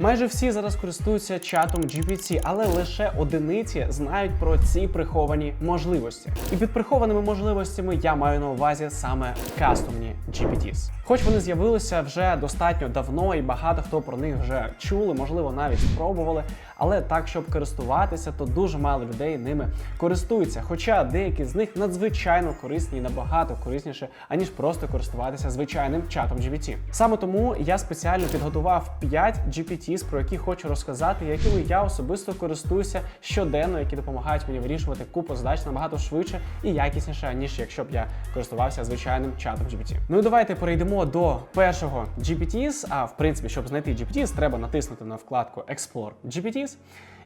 Майже всі зараз користуються чатом GPT, але лише одиниці знають про ці приховані можливості. І під прихованими можливостями я маю на увазі саме кастомні GPTs. Хоч вони з'явилися вже достатньо давно, і багато хто про них вже чули, можливо, навіть спробували. Але так, щоб користуватися, то дуже мало людей ними користуються. Хоча деякі з них надзвичайно корисні і набагато корисніше, аніж просто користуватися звичайним чатом GPT. Саме тому я спеціально підготував 5 GPTs, про які хочу розказати, якими я особисто користуюся щоденно, які допомагають мені вирішувати купу задач набагато швидше і якісніше, ніж якщо б я користувався звичайним чатом GPT. Ну і давайте перейдемо до першого GPTs. А в принципі, щоб знайти GPTs, треба натиснути на вкладку Explore GPTs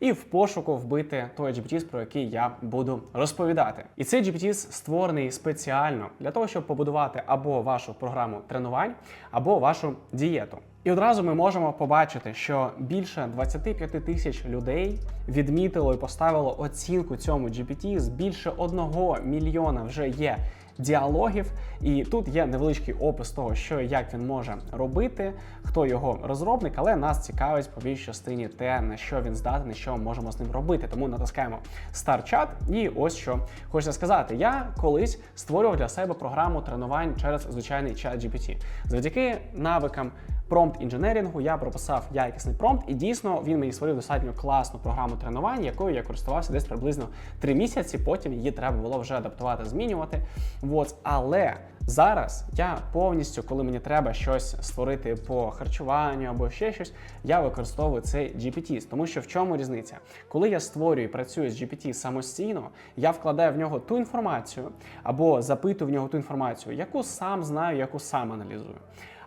і в пошуку вбити той GPTs, про який я буду розповідати. І цей GPTs створений спеціально для того, щоб побудувати або вашу програму тренувань, або вашу дієту. І одразу ми можемо побачити, що більше 25 тисяч людей відмітило і поставило оцінку цьому GPT. З більше одного мільйона вже є діалогів, і тут є невеличкий опис того, що і як він може робити, хто його розробник, але нас цікавить по більшій частині те, на що він здатний, що ми можемо з ним робити. Тому натискаємо Start Chat. І ось що хочеться сказати. Я колись створював для себе програму тренувань через звичайний чат GPT. Завдяки навикам промпт інженерінгу я прописав якісний промпт, і дійсно він мені створив достатньо класну програму тренувань, якою я користувався десь приблизно 3 місяці. Потім її треба було вже адаптувати, змінювати. От. Але зараз я повністю, коли мені треба щось створити по харчуванню або ще щось, я використовую цей GPT. Тому що в чому різниця? Коли я створюю і працюю з GPT самостійно, я вкладаю в нього ту інформацію або запитую в нього ту інформацію, яку сам знаю, яку сам аналізую.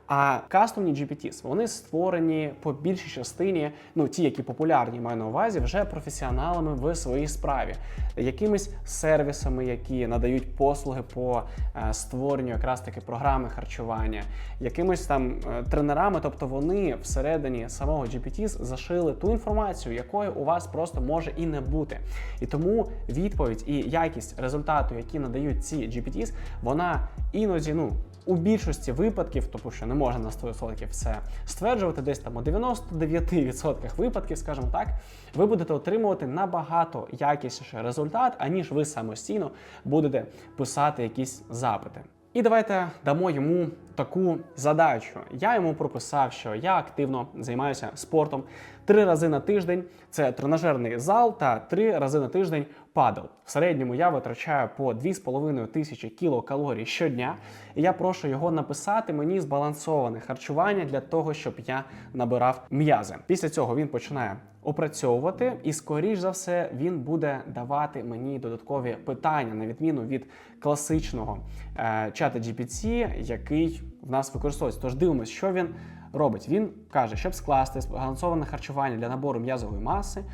А кастомні GPTs, вони створені по більшій частині, ну ті, які популярні, маю на увазі, вже професіоналами в своїй справі, якимись сервісами, які надають послуги по е, створенню якраз таки програми харчування, якимись там е, тренерами, тобто вони всередині самого GPT зашили ту інформацію, якої у вас просто може і не бути. І тому відповідь і якість результату, які надають ці GPTs, вона іноді, ну. У більшості випадків, тому що не можна на 100% все стверджувати, десь там у 99% випадків, скажімо так, ви будете отримувати набагато якісніший результат, аніж ви самостійно будете писати якісь запити. І давайте дамо йому таку задачу. Я йому прописав, що я активно займаюся спортом три рази на тиждень. Це тренажерний зал та три рази на тиждень падл. В середньому я витрачаю по 2,5 тисячі кілокалорій щодня. І я прошу його написати мені збалансоване харчування для того, щоб я набирав м'язи. Після цього він починає опрацьовувати, і, скоріш за все, він буде давати мені додаткові питання, на відміну від класичного е, чата GPT, який в нас використовується. Тож дивимось, що він робить. Він каже, щоб скласти збалансоване харчування для набору м'язової маси.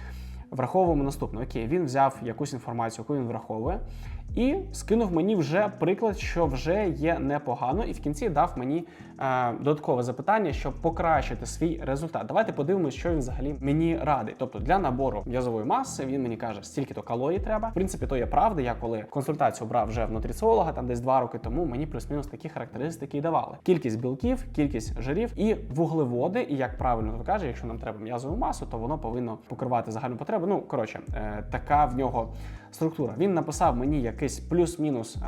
Враховуємо наступне. Окей, він взяв якусь інформацію, яку він враховує, і скинув мені вже приклад, що вже є непогано, і в кінці дав мені е, додаткове запитання, щоб покращити свій результат. Давайте подивимося, що він взагалі мені радить. Тобто для набору м'язової маси він мені каже, стільки то калорій треба. В принципі, то є правда. Я коли консультацію брав вже в нутриціолога, там десь два роки тому, мені плюс-мінус такі характеристики і давали: кількість білків, кількість жирів і вуглеводи. І як правильно тут каже, якщо нам треба м'язову масу, то воно повинно покривати загальну потребу. Ну коротше, е, така в нього структура. Він написав мені якийсь плюс-мінус е,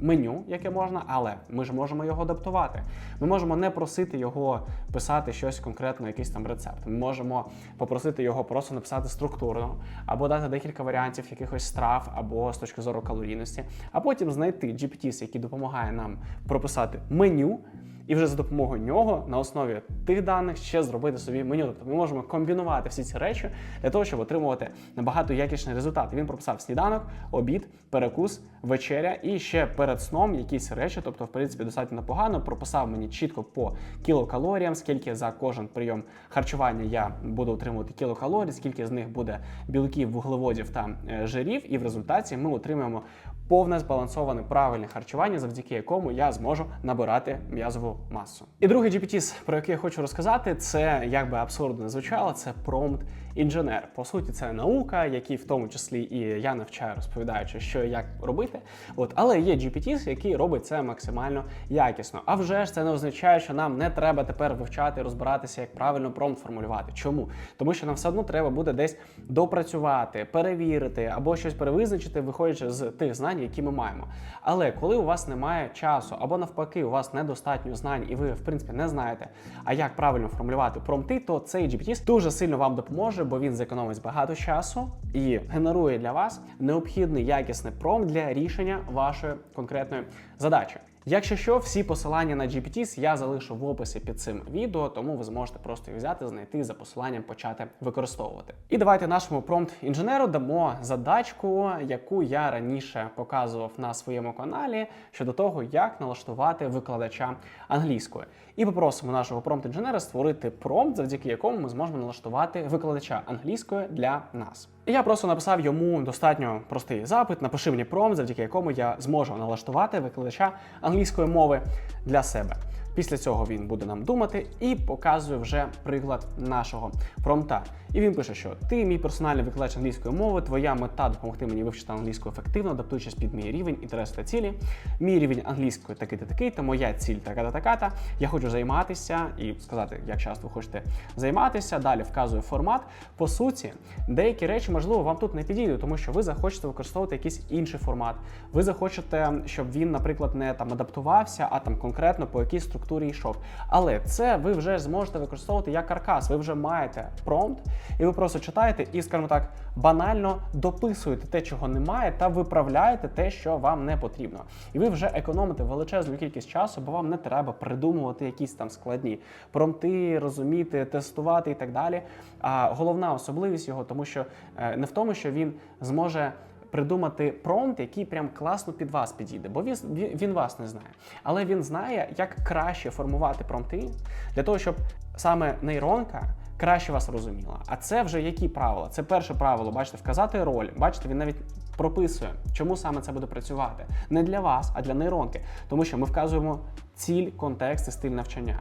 меню, яке можна, але ми ж можемо його адаптувати. Ми можемо не просити його писати щось конкретно, якийсь там рецепт. Ми можемо попросити його просто написати структурно, або дати декілька варіантів якихось страв, або з точки зору калорійності, а потім знайти GPTs, який допомагає нам прописати меню. І вже за допомогою нього на основі тих даних ще зробити собі меню. Тобто ми можемо комбінувати всі ці речі для того, щоб отримувати набагато якісний результат. Він прописав сніданок, обід, перекус, вечеря і ще перед сном якісь речі. Тобто, в принципі, достатньо непогано. Прописав мені чітко по кілокалоріям, скільки за кожен прийом харчування я буду отримувати кілокалорій, скільки з них буде білків, вуглеводів та е, жирів. І в результаті ми отримаємо повне збалансоване правильне харчування, завдяки якому я зможу набирати м'язову масу. І другий GPT, про який я хочу розказати, це як би абсурдно не звучало, це промпт інженер. По суті, це наука, який в тому числі і я навчаю, розповідаючи, що і як робити. От, але є GPT, який робить це максимально якісно. А вже ж це не означає, що нам не треба тепер вивчати, розбиратися, як правильно промпт формулювати. Чому? Тому що нам все одно треба буде десь допрацювати, перевірити або щось перевизначити, виходячи з тих знань, які ми маємо. Але коли у вас немає часу, або навпаки, у вас недостатньо знань, і ви, в принципі, не знаєте, а як правильно формулювати промти, то цей GPT дуже сильно вам допоможе, бо він зекономить багато часу і генерує для вас необхідний якісний пром для рішення вашої конкретної задачі. Якщо що, всі посилання на GPTs я залишу в описі під цим відео, тому ви зможете просто їх взяти, знайти за посиланням почати використовувати. І давайте нашому промпт-інженеру дамо задачку, яку я раніше показував на своєму каналі щодо того, як налаштувати викладача англійської. І попросимо нашого промпт-інженера створити промпт, завдяки якому ми зможемо налаштувати викладача англійської для нас. Я просто написав йому достатньо простий запит, напиши мені промпт, завдяки якому я зможу налаштувати викладача англійської мови для себе. Після цього він буде нам думати і показує вже приклад нашого промпта. І він пише, що ти мій персональний викладач англійської мови, твоя мета допомогти мені вивчити англійську ефективно, адаптуючись під мій рівень, інтереси та цілі. Мій рівень англійської такий та такий, та моя ціль така-та така-та. Я хочу займатися і сказати, як часто ви хочете займатися. Далі вказує формат. По суті, деякі речі, можливо, вам тут не підійдуть, тому що ви захочете використовувати якийсь інший формат. Ви захочете, щоб він, наприклад, не там адаптувався, а там конкретно по якійсь структурі йшов. Але це ви вже зможете використовувати як каркас. Ви вже маєте промпт, і ви просто читаєте і, скажімо так, банально дописуєте те, чого немає, та виправляєте те, що вам не потрібно. І ви вже економите величезну кількість часу, бо вам не треба придумувати якісь там складні промпти, розуміти, тестувати і так далі. А головна особливість його, тому що е, не в тому, що він зможе. Придумати промпт, який прям класно під вас підійде, бо він, він вас не знає. Але він знає, як краще формувати промпти для того, щоб саме нейронка краще вас розуміла. А це вже які правила? Це перше правило, бачите, вказати роль. Бачите, він навіть прописує, чому саме це буде працювати. Не для вас, а для нейронки. Тому що ми вказуємо ціль, контекст і стиль навчання.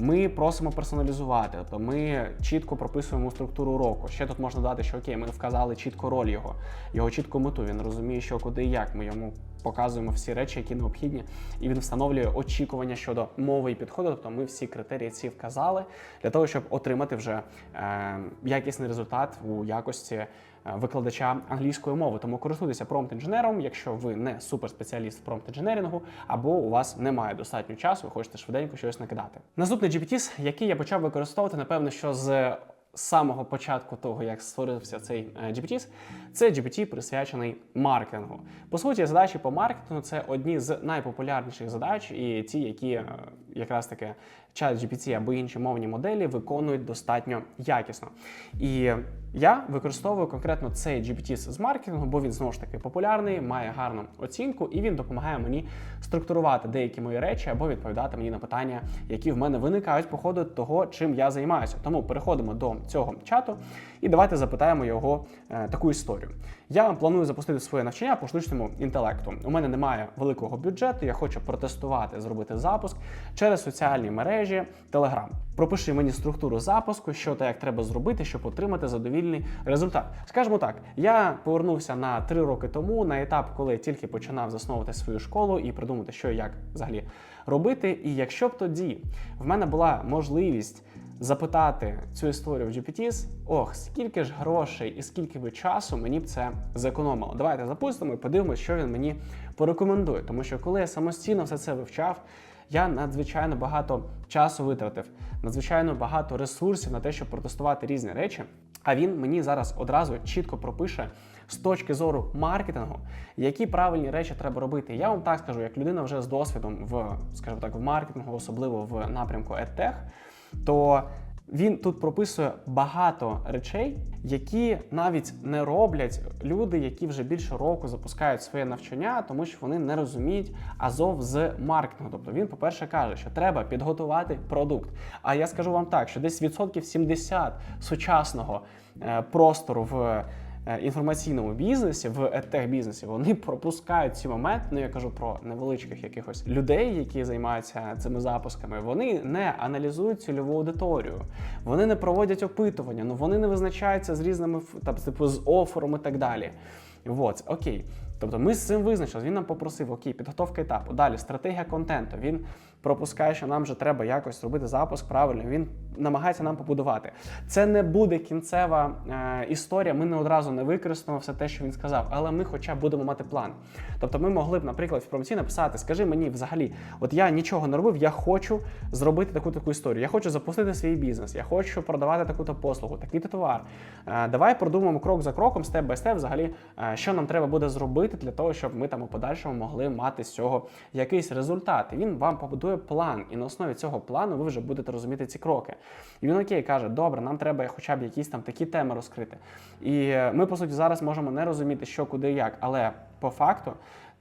Ми просимо персоналізувати, тобто ми чітко прописуємо структуру уроку. Ще тут можна дати, що окей, ми вказали чітко роль його, його чітку мету. Він розуміє, що куди і як. Ми йому показуємо всі речі, які необхідні, і він встановлює очікування щодо мови і підходу. Тобто ми всі критерії ці вказали для того, щоб отримати вже е, якісний результат у якості викладача англійської мови. Тому користуйтеся промпт-інженером, якщо ви не суперспеціаліст в промпт-інженерінгу, або у вас немає достатньо часу, ви хочете швиденько щось накидати. Наступний GPT, який я почав використовувати, напевно, що з з самого початку того, як створився цей е, GPT, це GPT присвячений маркетингу. По суті, задачі по маркетингу це одні з найпопулярніших задач, і ті, які е, якраз таки чат GPT або інші мовні моделі виконують достатньо якісно. І я використовую конкретно цей GPT з маркетингу, бо він знову ж таки популярний, має гарну оцінку, і він допомагає мені структурувати деякі мої речі або відповідати мені на питання, які в мене виникають по ходу того, чим я займаюся. Тому переходимо до цього чату і давайте запитаємо його е, таку історію. Я планую запустити своє навчання по штучному інтелекту. У мене немає великого бюджету. Я хочу протестувати, зробити запуск через соціальні мережі Telegram. Пропиши мені структуру запуску, що та як треба зробити, щоб отримати задовільний результат. Скажімо так, я повернувся на три роки тому на етап, коли тільки починав засновувати свою школу і придумати, що і як взагалі робити. І якщо б тоді в мене була можливість запитати цю історію в GPTs, ох, скільки ж грошей і скільки би часу мені б це зекономило. Давайте запустимо і подивимося, що він мені порекомендує. Тому що коли я самостійно все це вивчав, я надзвичайно багато часу витратив, надзвичайно багато ресурсів на те, щоб протестувати різні речі. А він мені зараз одразу чітко пропише з точки зору маркетингу, які правильні речі треба робити. Я вам так скажу, як людина вже з досвідом в, скажімо так, в маркетингу, особливо в напрямку EdTech, то він тут прописує багато речей, які навіть не роблять люди, які вже більше року запускають своє навчання, тому що вони не розуміють азов з маркетингу. Тобто він, по-перше, каже, що треба підготувати продукт. А я скажу вам так, що десь відсотків 70 сучасного е, простору в інформаційному бізнесі, в едтех бізнесі, вони пропускають ці моменти. Ну я кажу про невеличких якихось людей, які займаються цими запусками. Вони не аналізують цільову аудиторію, вони не проводять опитування, ну вони не визначаються з різними там, типу з офером і так далі. Вот, окей. Тобто ми з цим визначили. Він нам попросив окей, підготовка етапу. Далі стратегія контенту. Він пропускає, що нам вже треба якось зробити запуск правильно. Він намагається нам побудувати. Це не буде кінцева е, історія. Ми не одразу не використаємо все те, що він сказав, але ми, хоча б будемо мати план. Тобто, ми могли б, наприклад, в промці написати: скажи мені взагалі, от я нічого не робив, я хочу зробити таку таку історію. Я хочу запустити свій бізнес, я хочу продавати таку-то послугу, такий-то товар. Е, давай продумаємо крок за кроком, степ бай степ, взагалі, е, що нам треба буде зробити для того, щоб ми там у подальшому могли мати з цього якийсь результат. І він вам побудує план, і на основі цього плану ви вже будете розуміти ці кроки. І він окей каже: добре, нам треба хоча б якісь там такі теми розкрити. І е, ми, по суті, зараз можемо не розуміти, що куди як, але по факту.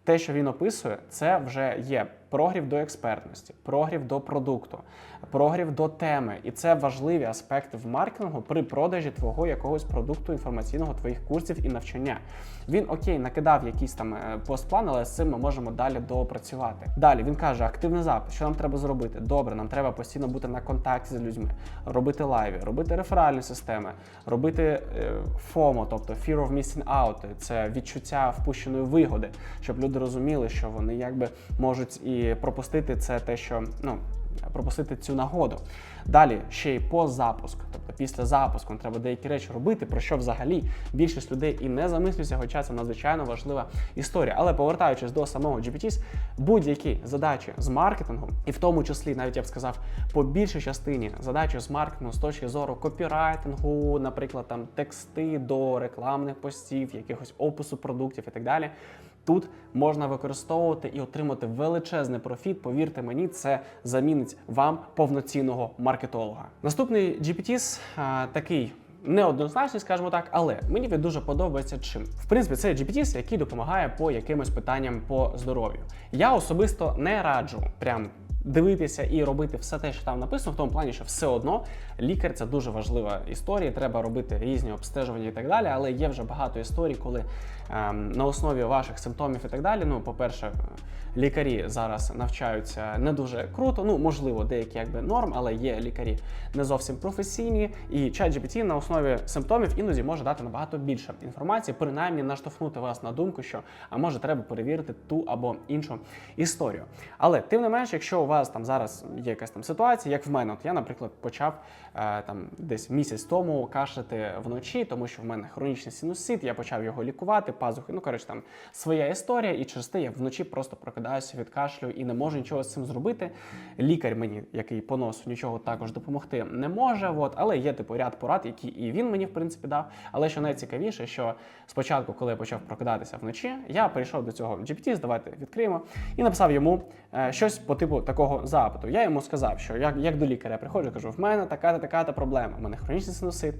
Те, що він описує, це вже є прогрів до експертності, прогрів до продукту, прогрів до теми. І це важливі аспекти в маркетингу при продажі твого якогось продукту інформаційного, твоїх курсів і навчання. Він окей, накидав якийсь там е, постплан, але з цим ми можемо далі доопрацювати. Далі він каже: активний запит, що нам треба зробити? Добре, нам треба постійно бути на контакті з людьми, робити лайви, робити реферальні системи, робити е, FOMO, тобто Fear of Missing Out, це відчуття впущеної вигоди, щоб люди розуміли, що вони якби можуть і пропустити це те, що ну. Пропустити цю нагоду. Далі ще й по запуску, тобто після запуску треба деякі речі робити, про що взагалі більшість людей і не замислюється, хоча це надзвичайно важлива історія. Але повертаючись до самого GPTs, будь-які задачі з маркетингу, і в тому числі, навіть я б сказав, по більшій частині задачі з маркетингу з точки зору копірайтингу, наприклад, там тексти до рекламних постів, якихось опису продуктів і так далі. Тут можна використовувати і отримати величезний профіт. Повірте мені, це замінить вам повноцінного маркетолога. Наступний GPTs а, такий. Неоднозначний, скажімо так, але мені він дуже подобається чим. В принципі, це GPTs, який допомагає по якимось питанням по здоров'ю. Я особисто не раджу прям дивитися і робити все те, що там написано, в тому плані, що все одно лікар це дуже важлива історія. Треба робити різні обстежування і так далі. Але є вже багато історій, коли ем, на основі ваших симптомів і так далі. Ну, по-перше, лікарі зараз навчаються не дуже круто. Ну, можливо, деякі якби норм, але є лікарі не зовсім професійні. І ChatGPT на основі симптомів іноді може дати набагато більше інформації, принаймні наштовхнути вас на думку, що а може треба перевірити ту або іншу історію. Але тим не менш, якщо у вас там зараз є якась там ситуація, як в мене, от я, наприклад, почав е, там десь місяць тому кашляти вночі, тому що в мене хронічний синусит, я почав його лікувати, пазухи. Ну коротше, там своя історія, і через те я вночі просто прокидаюся від кашлю і не можу нічого з цим зробити. Лікар мені, який по носу нічого також допомогти не може. От, але є типу ряд порад, які і він мені в принципі дав. Але що найцікавіше, що спочатку, коли я почав прокидатися вночі, я перейшов до цього GPT, давайте відкриємо, і написав йому е, щось по типу такого запиту. Я йому сказав, що як, як до лікаря приходжу, кажу, в мене така-та така-та проблема, в мене хронічний синусит.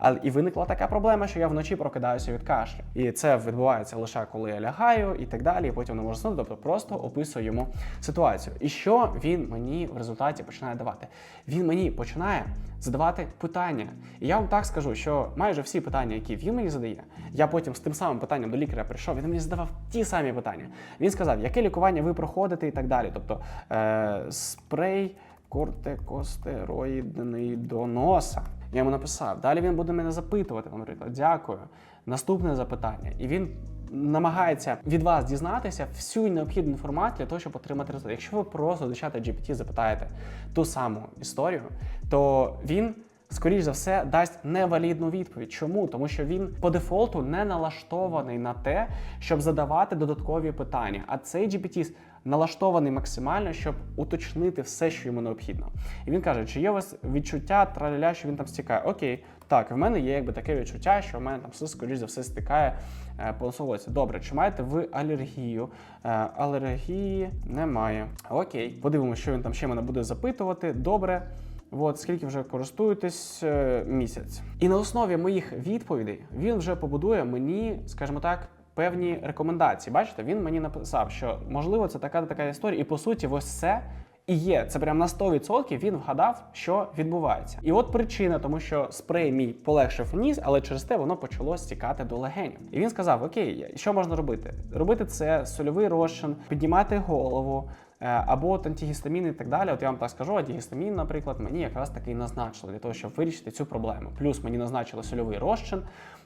Але і виникла така проблема, що я вночі прокидаюся від кашлю. І це відбувається лише коли я лягаю і так далі. І потім не можу заснути. Тобто просто описую йому ситуацію. І що він мені в результаті починає давати? Він мені починає задавати питання. І я вам так скажу, що майже всі питання, які він мені задає, я потім з тим самим питанням до лікаря прийшов. Він мені задавав ті самі питання. Він сказав, яке лікування ви проходите, і так далі. Тобто е, спрей кортикостероїдний до носа. Я йому написав. Далі він буде мене запитувати, наприклад, дякую. Наступне запитання. І він намагається від вас дізнатися всю необхідну інформацію для того, щоб отримати результат. Якщо ви просто до чата GPT запитаєте ту саму історію, то він. Скоріше за все, дасть невалідну відповідь. Чому? Тому що він по дефолту не налаштований на те, щоб задавати додаткові питання. А цей GPT налаштований максимально, щоб уточнити все, що йому необхідно. І він каже, чи є у вас відчуття траля, що він там стікає? Окей, так, в мене є якби таке відчуття, що в мене там все, скоріш за все, стикає е, по носовоці. Добре, чи маєте ви алергію? Е, алергії немає. Окей, подивимося, що він там ще мене буде запитувати. Добре. От скільки вже користуєтесь е, місяць, і на основі моїх відповідей він вже побудує мені, скажімо так, певні рекомендації. Бачите, він мені написав, що можливо це така така історія, і по суті, ось це І є це прям на 100% Він вгадав, що відбувається. І от причина, тому що спрей мій полегшив ніс, але через те воно почало стікати до легенів. І він сказав: Окей, що можна робити? Робити це сольовий розчин, піднімати голову. е, Або от антигістамін і так далі. От я вам так скажу, антигістамін, наприклад, мені якраз таки назначили для того, щоб вирішити цю проблему. Плюс мені назначили сольовий розчин.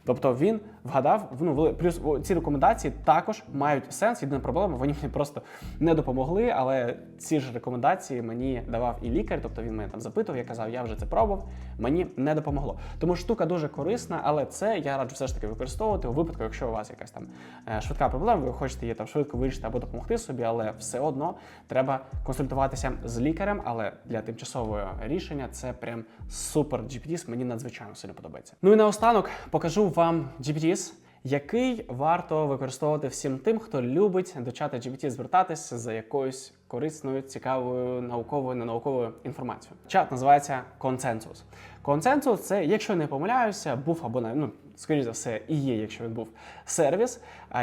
Тобто він вгадав, ну плюс ці рекомендації також мають сенс. Єдина проблема, вони мені просто не допомогли. Але ці ж рекомендації мені давав і лікар, тобто він мене там запитував, я казав, я вже це пробував, мені не допомогло. Тому штука дуже корисна, але це я раджу все ж таки використовувати у випадку, якщо у вас якась там е, швидка проблема, ви хочете її там швидко вирішити або допомогти собі, але все одно треба консультуватися з лікарем. Але для тимчасового рішення це прям супер GPTs, мені надзвичайно сильно подобається. Ну і наостанок покажу вам GPTs, який варто використовувати всім тим, хто любить до чата GPT звертатися за якоюсь корисною, цікавою, науковою, ненауковою інформацією. Чат називається консенсус. Консенсус це, якщо не помиляюся, був або не ну, скоріш за все, і є, якщо він був сервіс,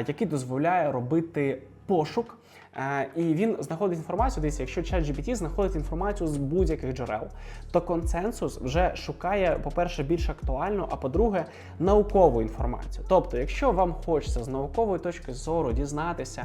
який дозволяє робити пошук. Е, І він знаходить інформацію. Дивіться, якщо чат GPT знаходить інформацію з будь-яких джерел, то консенсус вже шукає, по-перше, більш актуальну, а по-друге, наукову інформацію. Тобто, якщо вам хочеться з наукової точки зору дізнатися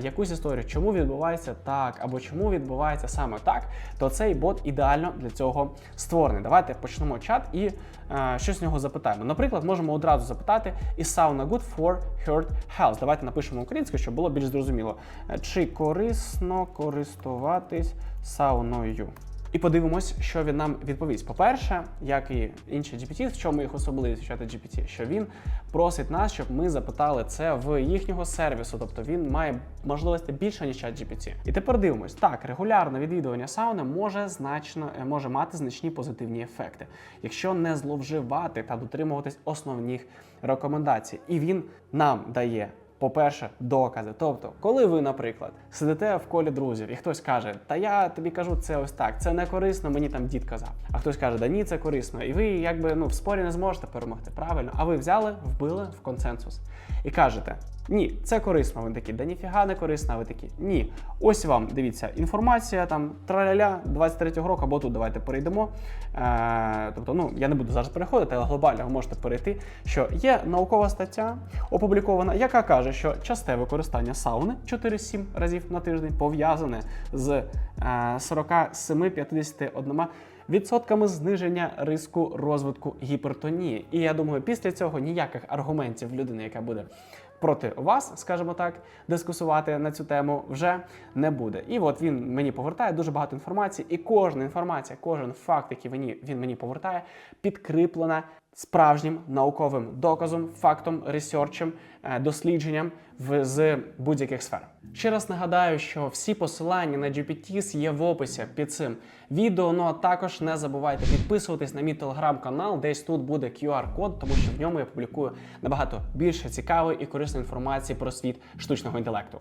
якусь історію, чому відбувається так, або чому відбувається саме так, то цей бот ідеально для цього створений. Давайте почнемо чат і е, щось з нього запитаємо. Наприклад, можемо одразу запитати: is sauna good for hurt health? Давайте напишемо українською, щоб було більш зрозуміло. Е, Чи корисно користуватись сауною? І подивимось, що він нам відповість. По-перше, як і інші GPT, в чому їх особливість чата GPT, що він просить нас, щоб ми запитали це в їхнього сервісу, тобто він має можливості більше ніж чат GPT. І тепер дивимось, так, регулярне відвідування сауни може значно е, може мати значні позитивні ефекти, якщо не зловживати та дотримуватись основних рекомендацій. І він нам дає по-перше, докази. Тобто, коли ви, наприклад, сидите в колі друзів, і хтось каже, та я тобі кажу, це ось так, це не корисно, мені там дід казав. А хтось каже, да ні, це корисно. І ви якби ну в спорі не зможете перемогти. Правильно, а ви взяли, вбили в консенсус і кажете. Ні, це корисно. Ви такі, да ніфіга не корисно. Ви такі, ні. Ось вам дивіться інформація там траля 23-го року, або тут давайте перейдемо. Е, тобто, ну я не буду зараз переходити, але глобально ви можете перейти. Що є наукова стаття опублікована, яка каже, що часте використання сауни 4-7 разів на тиждень пов'язане з е, 47-51 відсотками зниження риску розвитку гіпертонії. І я думаю, після цього ніяких аргументів людини, яка буде проти вас, скажімо так, дискусувати на цю тему вже не буде. І от він мені повертає дуже багато інформації, і кожна інформація, кожен факт, який він мені повертає, підкріплена справжнім науковим доказом, фактом, ресерчем, е, дослідженням в, з будь-яких сфер. Ще раз нагадаю, що всі посилання на GPTs є в описі під цим відео. Ну а також не забувайте підписуватись на мій телеграм-канал, десь тут буде QR-код, тому що в ньому я публікую набагато більше цікавої і корисної інформації про світ штучного інтелекту.